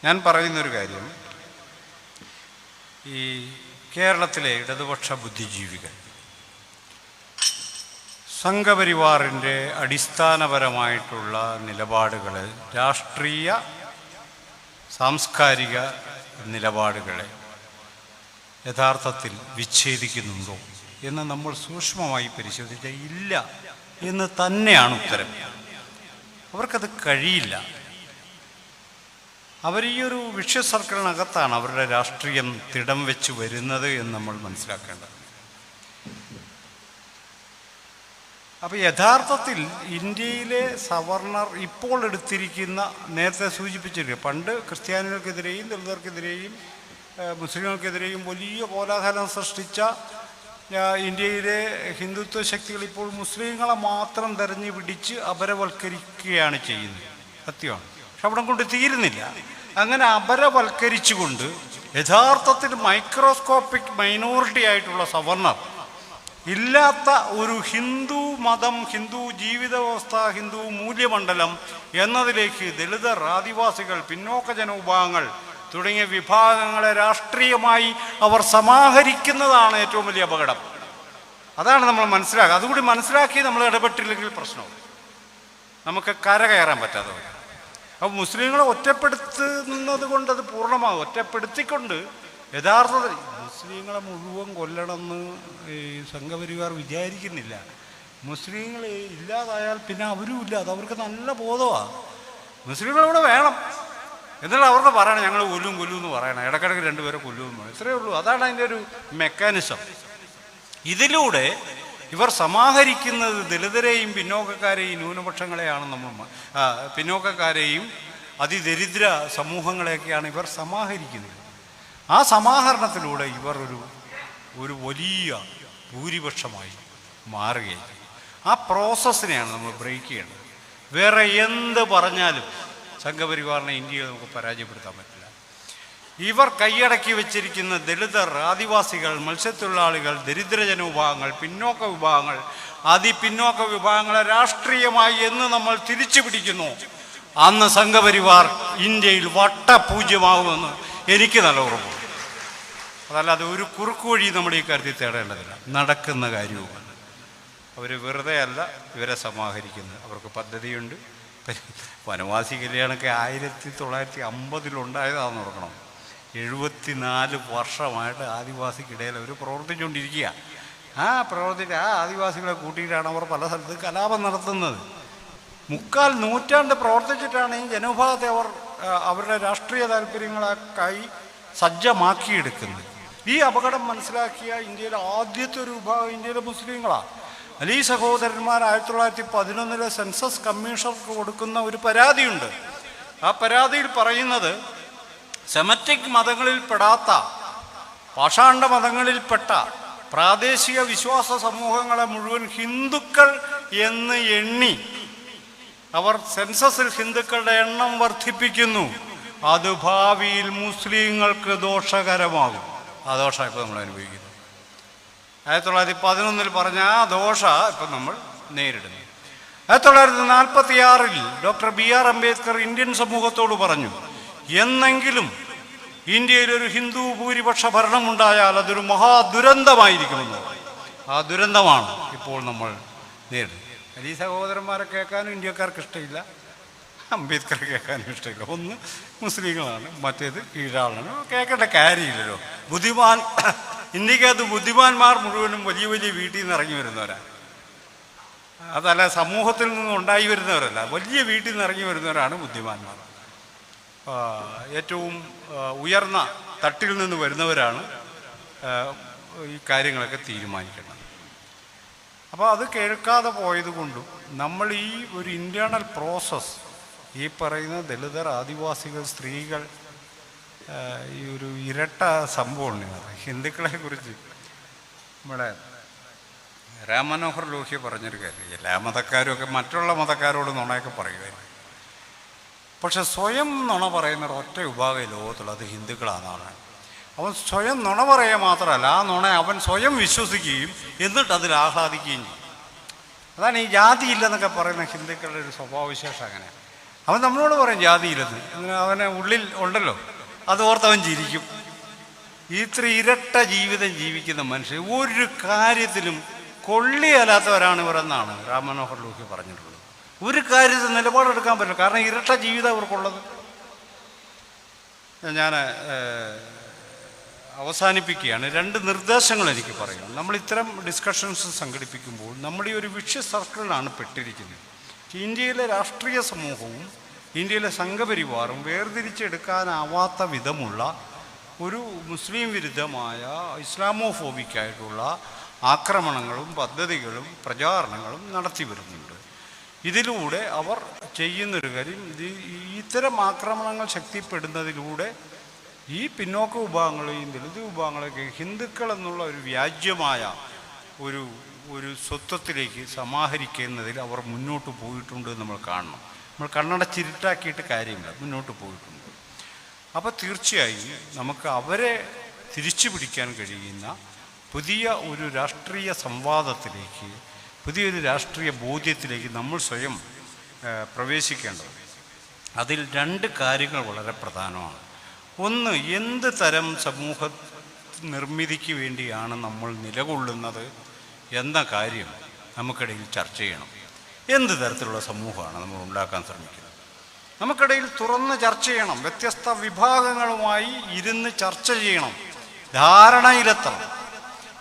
ഞാൻ പറയുന്നൊരു കാര്യം. ഈ കേരളത്തിലെ ഇടതുപക്ഷ ബുദ്ധിജീവികൾ സംഘപരിവാറിന്റെ അടിസ്ഥാനപരമായിട്ടുള്ള നിലപാടുകൾ രാഷ്ട്രീയ സാംസ്കാരിക നിലപാടുകളെ യഥാർത്ഥത്തിൽ വിച്ഛേദിക്കുന്നുണ്ടോ എന്ന് നമ്മൾ സൂക്ഷ്മമായി പരിശോധിച്ചാൽ ഇല്ല എന്ന് തന്നെയാണ് ഉത്തരം. അവർക്കത് കഴിയില്ല. അവർ ഈ ഒരു വിഷയ സർക്കിളിനകത്താണ് അവരുടെ രാഷ്ട്രീയം തിടം വെച്ച് വരുന്നത് എന്ന് നമ്മൾ മനസ്സിലാക്കേണ്ടത്. അപ്പോൾ യഥാർത്ഥത്തിൽ ഇന്ത്യയിലെ സവർണർ ഇപ്പോൾ എടുത്തിരിക്കുന്ന നേരത്തെ സൂചിപ്പിച്ചിരിക്കുക പണ്ട് ക്രിസ്ത്യാനികൾക്കെതിരെയും ദളിതർക്കെതിരെയും മുസ്ലിങ്ങൾക്കെതിരെയും വലിയ കോലാഹലം സൃഷ്ടിച്ച ഇന്ത്യയിലെ ഹിന്ദുത്വ ശക്തികൾ ഇപ്പോൾ മുസ്ലിങ്ങളെ മാത്രം തെരഞ്ഞു പിടിച്ച് അപരവൽക്കരിക്കുകയാണ് ചെയ്യുന്നത്. സത്യമാണ്. പക്ഷെ അവിടെ കൊണ്ട് തീരുന്നില്ല. അങ്ങനെ അപരവൽക്കരിച്ചുകൊണ്ട് യഥാർത്ഥത്തിൽ മൈക്രോസ്കോപ്പിക് മൈനോറിറ്റി ആയിട്ടുള്ള സവർണർ ഇല്ലാത്ത ഒരു ഹിന്ദു മതം ഹിന്ദു ജീവിത വ്യവസ്ഥ ഹിന്ദു മൂല്യമണ്ഡലം എന്നതിലേക്ക് ദളിതർ ആദിവാസികൾ പിന്നോക്ക ജനവിഭാഗങ്ങൾ തുടങ്ങിയ വിഭാഗങ്ങളെ രാഷ്ട്രീയമായി അവർ സമാഹരിക്കുന്നതാണ് ഏറ്റവും വലിയ അപകടം. അതാണ് നമ്മൾ മനസ്സിലാക്കുക. അതുകൂടി മനസ്സിലാക്കി നമ്മൾ ഇടപെട്ടില്ലെങ്കിൽ പ്രശ്നവും. നമുക്ക് കര കയറാൻ പറ്റാതെ അപ്പോൾ മുസ്ലിങ്ങളെ ഒറ്റപ്പെടുത്തുന്നത് കൊണ്ട് അത് പൂർണമാകും. ഒറ്റപ്പെടുത്തിക്കൊണ്ട് യഥാർത്ഥത്തിൽ മുസ്ലിങ്ങളെ മുഴുവൻ കൊല്ലണമെന്ന് ഈ സംഘപരിവാർ വിചാരിക്കുന്നില്ല. മുസ്ലിങ്ങൾ ഇല്ലാതായാൽ പിന്നെ അവരും ഇല്ല അത് അവർക്ക് നല്ല ബോധമാണ് മുസ്ലിങ്ങൾ ഇവിടെ വേണം. എന്നാൽ അവർക്ക് പറയണം ഞങ്ങൾ കൊല്ലും കൊല്ലും എന്ന് പറയണം. ഇടക്കിടക്ക് രണ്ടുപേരെ കൊല്ലും എന്ന് ഇത്രയേ ഉള്ളൂ. അതാണ് അതിന്റെ ഒരു മെക്കാനിസം ഇതിലൂടെ ഇവർ സമാഹരിക്കുന്നത് ദളിതരെയും പിന്നോക്കക്കാരെയും ന്യൂനപക്ഷങ്ങളെയാണ് നമ്മൾ പിന്നോക്കക്കാരെയും അതിദരിദ്ര സമൂഹങ്ങളെയൊക്കെയാണ് ഇവർ സമാഹരിക്കുന്നത്. ആ സമാഹരണത്തിലൂടെ ഇവർ ഒരു ഒരു വലിയ ഭൂരിപക്ഷമായി മാറുകയാണ് ആ പ്രോസസ്സിനെയാണ് നമ്മൾ ബ്രേക്ക് ചെയ്യേണ്ടത്. വേറെ എന്ത് പറഞ്ഞാലും സംഘപരിവാറിനെ ഇന്ത്യയിൽ നമുക്ക് പരാജയപ്പെടുത്താൻ പറ്റില്ല. ഇവർ കൈയടക്കി വെച്ചിരിക്കുന്ന ദളിതർ ആദിവാസികൾ മത്സ്യത്തൊഴിലാളികൾ ദരിദ്രജന വിഭാഗങ്ങൾ പിന്നോക്ക വിഭാഗങ്ങൾ അതിപിന്നോക്ക വിഭാഗങ്ങളെ രാഷ്ട്രീയമായി എന്ന് നമ്മൾ തിരിച്ചു പിടിക്കുന്നു. അന്ന് സംഘപരിവാർ ഇന്ത്യയിൽ വട്ടപൂജ്യമാകുമെന്ന് എനിക്ക് നല്ല ഉറപ്പുണ്ട് അതല്ലാതെ ഒരു കുറുക്കു വഴി നമ്മൾ ഈ കാര്യത്തിൽ തേടേണ്ടതില്ല. നടക്കുന്ന കാര്യവുമാണ്. അവർ വെറുതെ അല്ല ഇവരെ സമാഹരിക്കുന്നത്. അവർക്ക് പദ്ധതിയുണ്ട്. വനവാസി കല്യാണമൊക്കെ ആയിരത്തി തൊള്ളായിരത്തി അമ്പതിലുണ്ടായതാണെന്ന് ഓർക്കണം. എഴുപത്തിനാല് വർഷമായിട്ട് ആദിവാസിക്കിടയിൽ അവർ പ്രവർത്തിച്ചുകൊണ്ടിരിക്കുക. ആ പ്രവർത്തിച്ച് ആ ആദിവാസികളെ കൂട്ടിയിട്ടാണ് അവർ പല സ്ഥലത്ത് കലാപം നടത്തുന്നത്. മുക്കാൽ നൂറ്റാണ്ട് പ്രവർത്തിച്ചിട്ടാണ് ഈ ജനവിഭാഗത്തെ അവർ അവരുടെ രാഷ്ട്രീയ താല്പര്യങ്ങൾക്കായി സജ്ജമാക്കിയെടുക്കുന്നത്. ഈ അപകടം മനസ്സിലാക്കിയ ഇന്ത്യയിലെ ആദ്യത്തെ ഒരു വിഭാഗം ഇന്ത്യയിലെ മുസ്ലിങ്ങളാണ് അലി സഹോദരന്മാർ ആയിരത്തി തൊള്ളായിരത്തി പതിനൊന്നിലെ സെൻസസ് കമ്മീഷണർക്ക് കൊടുക്കുന്ന ഒരു പരാതിയുണ്ട്. ആ പരാതിയിൽ പറയുന്നത് സെമറ്റിക് മതങ്ങളിൽ പെടാത്ത പാഷാണ്ഡ മതങ്ങളിൽപ്പെട്ട പ്രാദേശിക വിശ്വാസ സമൂഹങ്ങളെ മുഴുവൻ ഹിന്ദുക്കൾ എന്ന് എണ്ണി അവർ സെൻസസിൽ ഹിന്ദുക്കളുടെ എണ്ണം വർദ്ധിപ്പിക്കുന്നു. അത് ഭാവിയിൽ മുസ്ലിങ്ങൾക്ക് ദോഷകരമാകും. ആ ദോഷമായിപ്പോൾ നമ്മൾ അനുഭവിക്കുന്നു ആയിരത്തി തൊള്ളായിരത്തി പതിനൊന്നിൽ പറഞ്ഞ ആ ദോഷ ഇപ്പം നമ്മൾ നേരിടുന്നു. ആയിരത്തി തൊള്ളായിരത്തി നാൽപ്പത്തി ആറിൽ doctor B R Ambedkar Indian സമൂഹത്തോട് പറഞ്ഞു എന്നെങ്കിലും ഇന്ത്യയിൽ ഒരു ഹിന്ദു ഭൂരിപക്ഷ ഭരണം ഉണ്ടായാൽ അതൊരു മഹാദുരന്തമായിരിക്കുമെന്ന്. ആ ദുരന്തമാണ് ഇപ്പോൾ നമ്മൾ നേരിടുന്നത്. ഈ സഹോദരന്മാരെ കേൾക്കാനും ഇന്ത്യക്കാർക്ക് ഇഷ്ടമില്ല അംബേദ്കർ കേൾക്കാനും ഇഷ്ടമില്ല ഒന്ന് മുസ്ലിങ്ങളാണ് മറ്റേത് കീഴാളാണ്. കേൾക്കേണ്ട കാര്യമില്ലല്ലോ. ബുദ്ധിമാൻ ഇന്ത്യക്കകത്ത് ബുദ്ധിമാന്മാർ മുഴുവനും വലിയ വലിയ വീട്ടിൽ നിന്ന് ഇറങ്ങി വരുന്നവരാണ് അതല്ല സമൂഹത്തിൽ നിന്നും ഉണ്ടായി വരുന്നവരല്ല. വലിയ വീട്ടിൽ നിന്ന് ഇറങ്ങി വരുന്നവരാണ് ബുദ്ധിമാന്മാർ. ഏറ്റവും ഉയർന്ന തട്ടിൽ നിന്ന് വരുന്നവരാണ് ഈ കാര്യങ്ങളൊക്കെ തീരുമാനിക്കുന്നത് അപ്പോൾ അത് കേൾക്കാതെ പോയത് കൊണ്ടും നമ്മൾ ഈ ഒരു ഇന്റേർണൽ പ്രോസസ്സ് ഈ പറയുന്ന ദളിതർ ആദിവാസികൾ സ്ത്രീകൾ ഈ ഒരു ഇരട്ട സംഭവമുണ്ട്. ഹിന്ദുക്കളെ കുറിച്ച് നമ്മുടെ രാം മനോഹർ ലോഹ്യ പറഞ്ഞൊരു കാര്യം. എല്ലാ മതക്കാരും ഒക്കെ മറ്റുള്ള മതക്കാരോട് നുണയൊക്കെ പറയുമായിരുന്നു പക്ഷെ സ്വയം നുണ പറയുന്ന ഒറ്റ വിഭാഗം ലോകത്തുള്ള അത് ഹിന്ദുക്കളാണെന്നാണ് അവൻ സ്വയം നുണ പറയുക മാത്രമല്ല ആ നുണ അവൻ സ്വയം വിശ്വസിക്കുകയും എന്നിട്ട് അതിൽ ആഹ്ലാദിക്കുകയും ചെയ്യും. അതാണ് ഈ ജാതി ഇല്ലെന്നൊക്കെ പറയുന്ന ഹിന്ദുക്കളുടെ ഒരു സ്വഭാവവിശേഷം അങ്ങനെ. അവൻ നമ്മളോട് പറയും ജാതി ഇല്ലെന്ന് അവനെ ഉള്ളിൽ ഉണ്ടല്ലോ. അത് ഓർത്തവൻ ചിരിക്കും. ഇത്ര ഇരട്ട ജീവിതം ജീവിക്കുന്ന മനുഷ്യർ ഒരു കാര്യത്തിലും കൊള്ളിയല്ലാത്തവരാണ് ഇവരെന്നാണ് രാം മനോഹർ ലോഹ്യ പറഞ്ഞിട്ടുള്ളത്. ഒരു കാര്യത്തിൽ നിലപാടെടുക്കാൻ പറ്റില്ല. കാരണം ഇരട്ട ജീവിതം അവർക്കുള്ളത്. ഞാൻ അവസാനിപ്പിക്കുകയാണ്. രണ്ട് നിർദ്ദേശങ്ങൾ എനിക്ക് പറയാം. നമ്മൾ ഇത്തരം ഡിസ്കഷൻസ് സംഘടിപ്പിക്കുമ്പോൾ നമ്മൾ ഈ ഒരു വിഷ്യ സർക്കിളിലാണ് പെട്ടിരിക്കുന്നത്. ഇന്ത്യയിലെ രാഷ്ട്രീയ സമൂഹവും ഇന്ത്യയിലെ സംഘപരിവാറും വേർതിരിച്ചെടുക്കാനാവാത്ത വിധമുള്ള ഒരു മുസ്ലിം വിരുദ്ധമായ ഇസ്ലാമോഫോബിക്കായിട്ടുള്ള ആക്രമണങ്ങളും പദ്ധതികളും പ്രചാരണങ്ങളും നടത്തി വരുന്നുണ്ട്. ഇതിലൂടെ അവർ ചെയ്യുന്നൊരു കാര്യം ഇത് ഇത്തരം ആക്രമണങ്ങൾ ശക്തിപ്പെടുന്നതിലൂടെ ഈ പിന്നോക്ക വിഭാഗങ്ങളെയും ദളിത് വിഭാഗങ്ങളെയൊക്കെ ഹിന്ദുക്കൾ എന്നുള്ള ഒരു വ്യാജ്യമായ ഒരു ഒരു സ്വത്വത്തിലേക്ക് സമാഹരിക്കുന്നതിൽ അവർ മുന്നോട്ട് പോയിട്ടുണ്ട് നമ്മൾ കാണണം. നമ്മൾ കണ്ണടച്ചിരുട്ടാക്കിയിട്ട് കാര്യമില്ല. മുന്നോട്ട് പോയിട്ടുണ്ട്. അപ്പോൾ തീർച്ചയായും നമുക്ക് അവരെ തിരിച്ചു പിടിക്കാൻ കഴിയുന്ന പുതിയ ഒരു രാഷ്ട്രീയ സംവാദത്തിലേക്ക് പുതിയൊരു രാഷ്ട്രീയ ബോധ്യത്തിലേക്ക് നമ്മൾ സ്വയം പ്രവേശിക്കേണ്ടത് അതിൽ രണ്ട് കാര്യങ്ങൾ വളരെ പ്രധാനമാണ്. ഒന്ന് എന്ത് തരം സമൂഹ നിർമ്മിതിക്ക് വേണ്ടിയാണ് നമ്മൾ നിലകൊള്ളുന്നത് എന്ന കാര്യം നമുക്കിടയിൽ ചർച്ച ചെയ്യണം. എന്ത് തരത്തിലുള്ള സമൂഹമാണ് നമ്മൾ ഉണ്ടാക്കാൻ ശ്രമിക്കുന്നത്? നമുക്കിടയിൽ തുറന്ന് ചർച്ച ചെയ്യണം. വ്യത്യസ്ത വിഭാഗങ്ങളുമായി ഇരുന്ന് ചർച്ച ചെയ്യണം. ധാരണയിലെത്തണം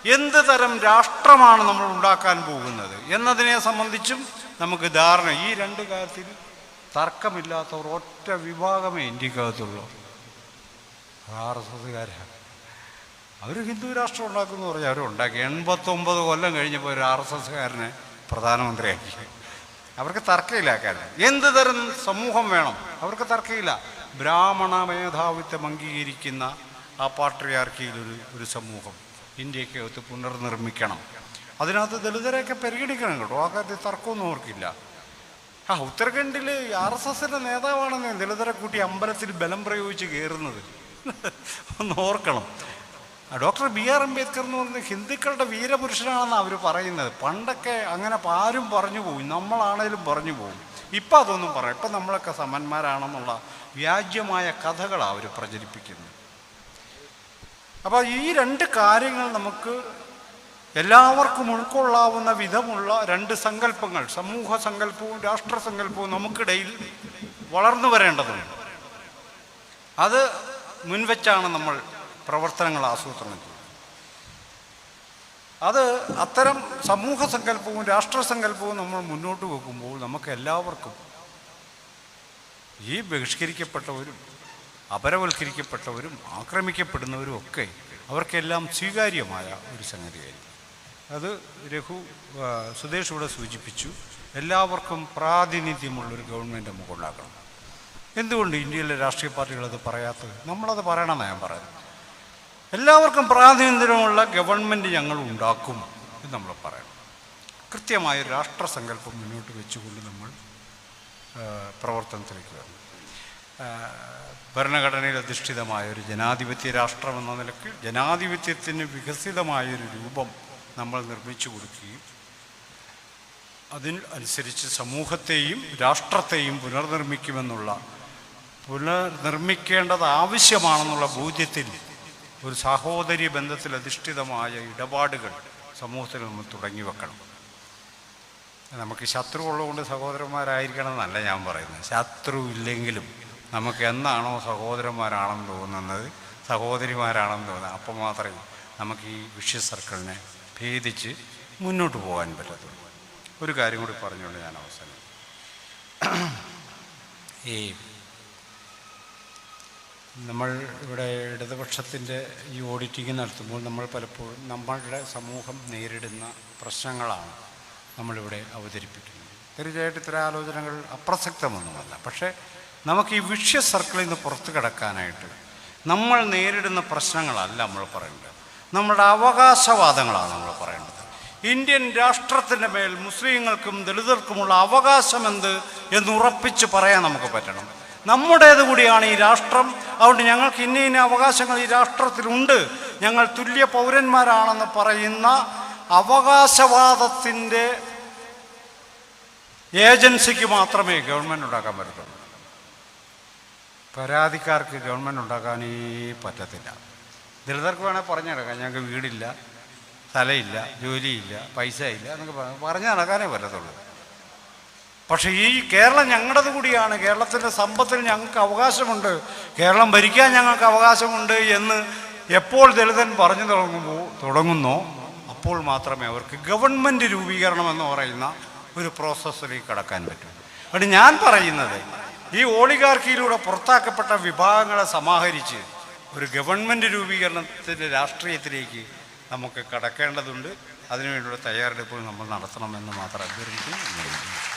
എന്ത് തരം രാഷ്ട്രമാണ് നമ്മൾ ഉണ്ടാക്കാൻ പോകുന്നത് എന്നതിനെ സംബന്ധിച്ചും നമുക്ക് ധാരണ. ഈ രണ്ട് കാര്യത്തിൽ തർക്കമില്ലാത്തവർ ഒറ്റ വിഭാഗമേ ഇന്ത്യക്കകത്തുള്ളൂ. ആർ എസ് എസ്സുകാരാണ് അവർ ഹിന്ദു രാഷ്ട്രം ഉണ്ടാക്കുമെന്ന് പറഞ്ഞാൽ അവരുണ്ടാക്കി എൺപത്തൊമ്പത് കൊല്ലം കഴിഞ്ഞപ്പോൾ ഒരു ആർ എസ് എസ്സുകാരനെ പ്രധാനമന്ത്രിയാക്കി. അവർക്ക് തർക്കമില്ല കാര്യം എന്ത് തരം സമൂഹം വേണം? അവർക്ക് തർക്കമില്ല. ബ്രാഹ്മണ മേധാവിത്വം അംഗീകരിക്കുന്ന ആ പാട്രിയാർക്കിയിലൊരു ഒരു സമൂഹം ഇന്ത്യക്കകത്ത് പുനർനിർമ്മിക്കണം. അതിനകത്ത് ദളിതരെയൊക്കെ പരിഗണിക്കണം കേട്ടോ. ആ കാര്യത്തിൽ തർക്കമൊന്നും അവർക്കില്ല. ആ ഉത്തരാഖണ്ഡിൽ ആർ എസ് എസിന്റെ നേതാവാണെന്ന് ദളിതരെ കൂട്ടി അമ്പലത്തിൽ ബലം പ്രയോഗിച്ച് കയറുന്നത്. ഒന്ന് ഓർക്കണം. ഡോക്ടർ ബി ആർ അംബേദ്കർ എന്ന് പറയുന്നത് ഹിന്ദുക്കളുടെ വീരപുരുഷനാണെന്ന് അവർ പറയുന്നത്. പണ്ടൊക്കെ അങ്ങനെ ആരും പറഞ്ഞു പോകും നമ്മളാണേലും പറഞ്ഞു പോകും ഇപ്പം അതൊന്നും പറയാം. ഇപ്പം നമ്മളൊക്കെ സമന്മാരാണെന്നുള്ള വ്യാജ്യമായ കഥകളാണ് അവർ പ്രചരിപ്പിക്കുന്നത്. അപ്പോൾ ഈ രണ്ട് കാര്യങ്ങൾ നമുക്ക് എല്ലാവർക്കും ഉൾക്കൊള്ളാവുന്ന വിധമുള്ള രണ്ട് സങ്കല്പങ്ങൾ സമൂഹ സങ്കല്പവും രാഷ്ട്ര സങ്കല്പവും നമുക്കിടയിൽ വളർന്നു വരേണ്ടതുണ്ട്. അത് മുൻവെച്ചാണ് നമ്മൾ പ്രവർത്തനങ്ങൾ ആസൂത്രണം ചെയ്യും അത് അത്തരം സമൂഹ സങ്കല്പവും രാഷ്ട്രസങ്കല്പവും നമ്മൾ മുന്നോട്ട് വെക്കുമ്പോൾ നമുക്ക് എല്ലാവർക്കും ഈ ബഹിഷ്കരിക്കപ്പെട്ടവരും അപരവൽക്കരിക്കപ്പെട്ടവരും ആക്രമിക്കപ്പെടുന്നവരും ഒക്കെ അവർക്കെല്ലാം സ്വീകാര്യമായ ഒരു സംഗതിയായിരിക്കും. അത് രഘു സുദേശ് ഇവിടെ സൂചിപ്പിച്ചു. എല്ലാവർക്കും പ്രാതിനിധ്യമുള്ളൊരു ഗവൺമെന്റ് നമുക്ക് ഉണ്ടാക്കണം എന്തുകൊണ്ട് ഇന്ത്യയിലെ രാഷ്ട്രീയ പാർട്ടികൾ അത് പറയാത്തത്? നമ്മളത് പറയണമെന്നാണ് ഞാൻ പറയുന്നത്. എല്ലാവർക്കും പ്രാതിനിധ്യമുള്ള ഗവൺമെന്റ് ഞങ്ങൾ ഉണ്ടാക്കും എന്ന് നമ്മൾ പറയണം. കൃത്യമായ രാഷ്ട്രസങ്കല്പം മുന്നോട്ട് വെച്ചുകൊണ്ട് നമ്മൾ പ്രവർത്തനത്തിലേക്ക് വരണം. ഭരണഘടനയിൽ അധിഷ്ഠിതമായ ഒരു ജനാധിപത്യ രാഷ്ട്രം എന്ന നിലയ്ക്ക് ജനാധിപത്യത്തിന് വികസിതമായൊരു രൂപം നമ്മൾ നിർമ്മിച്ചു കൊടുക്കുകയും അതിന് അനുസരിച്ച് സമൂഹത്തെയും രാഷ്ട്രത്തെയും പുനർനിർമ്മിക്കുമെന്നുള്ള പുനർനിർമ്മിക്കേണ്ടത് ആവശ്യമാണെന്നുള്ള ബോധ്യത്തിൽ ഒരു സഹോദരി ബന്ധത്തിൽ അധിഷ്ഠിതമായ ഇടപാടുകൾ സമൂഹത്തിൽ നമ്മൾ തുടങ്ങി വെക്കണം. നമുക്ക് ശത്രു ഉള്ളതുകൊണ്ട് സഹോദരന്മാരായിരിക്കണം എന്നല്ല ഞാൻ പറയുന്നത്. ശത്രു ഇല്ലെങ്കിലും നമുക്ക് എന്നാണോ സഹോദരന്മാരാണെന്ന് തോന്നുന്നത് സഹോദരിമാരാണെന്ന് തോന്നുന്നത് അപ്പം മാത്രമേ നമുക്ക് ഈ വിഷ്യ സർക്കിളിനെ ഭേദിച്ച് മുന്നോട്ട് പോകാൻ പറ്റത്തുള്ളൂ. ഒരു കാര്യം കൂടി പറഞ്ഞുകൊണ്ട് ഞാൻ അവസാനം ഈ നമ്മൾ ഇവിടെ ഇടതുപക്ഷത്തിന്റെ ഈ ഓഡിറ്റിംഗ് നടത്തുമ്പോൾ നമ്മൾ പലപ്പോഴും നമ്മളുടെ സമൂഹം നേരിടുന്ന പ്രശ്നങ്ങളാണ് നമ്മളിവിടെ അവതരിപ്പിക്കുന്നത്. തീർച്ചയായിട്ടും ഇത്തരം ആലോചനകൾ അപ്രസക്തമൊന്നുമല്ല. പക്ഷേ നമുക്ക് ഈ വിഷ്യ സർക്കിളിൽ നിന്ന് പുറത്തു കിടക്കാനായിട്ട് നമ്മൾ നേരിടുന്ന പ്രശ്നങ്ങളല്ല നമ്മൾ പറയേണ്ടത്. നമ്മുടെ അവകാശവാദങ്ങളാണ് നമ്മൾ പറയേണ്ടത്. ഇന്ത്യൻ രാഷ്ട്രത്തിന്റെ മേൽ മുസ്ലിങ്ങൾക്കും ദളിതർക്കുമുള്ള അവകാശം എന്ന് ഉറപ്പിച്ച് പറയാൻ നമുക്ക് പറ്റണം. നമ്മുടേത് കൂടിയാണ് ഈ രാഷ്ട്രം. അതുകൊണ്ട് ഞങ്ങൾക്ക് ഇന്ന ഇന്ന അവകാശങ്ങൾ ഈ രാഷ്ട്രത്തിലുണ്ട്. ഞങ്ങൾ തുല്യ പൗരന്മാരാണെന്ന് പറയുന്ന അവകാശവാദത്തിന്റെ ഏജൻസിക്ക് മാത്രമേ ഗവൺമെന്റ് ഉണ്ടാക്കാൻ പറ്റത്തുള്ളൂ. പരാതിക്കാർക്ക് ഗവൺമെന്റ് ഉണ്ടാക്കാനേ പറ്റത്തില്ല. ദളിതർക്ക് വേണേൽ പറഞ്ഞു ഞങ്ങൾക്ക് വീടില്ല സ്ഥലമില്ല ജോലിയില്ല പൈസ ഇല്ല എന്നൊക്കെ പറ- പറഞ്ഞു നടക്കാനേ പറ്റത്തുള്ളൂ. പക്ഷേ ഈ കേരളം ഞങ്ങളുടേത് കൂടിയാണ്. കേരളത്തിന്റെ സമ്പത്തിൽ ഞങ്ങൾക്ക് അവകാശമുണ്ട്. കേരളം ഭരിക്കാൻ ഞങ്ങൾക്ക് അവകാശമുണ്ട് എന്ന് എപ്പോൾ ദളിതൻ പറഞ്ഞു തുടങ്ങുമ്പോൾ തുടങ്ങുന്നോ അപ്പോൾ മാത്രമേ അവർക്ക് ഗവൺമെന്റ് രൂപീകരണം എന്ന് പറയുന്ന ഒരു പ്രോസസ്സിലേക്ക് കടക്കാൻ പറ്റൂ. അതുകൊണ്ട് ഞാൻ പറയുന്നത് ഈ ഓളിഗാർക്കിയിലൂടെ പുറത്താക്കപ്പെട്ട വിഭാഗങ്ങളെ സമാഹരിച്ച് ഒരു ഗവൺമെന്റ് രൂപീകരണത്തിന്റെ രാഷ്ട്രീയത്തിലേക്ക് നമുക്ക് കടക്കേണ്ടതുണ്ട്. അതിനുവേണ്ടിയുള്ള തയ്യാറെടുപ്പുകൾ നമ്മൾ നടത്തണമെന്ന് മാത്രം അഭ്യർത്ഥിക്കുന്നു.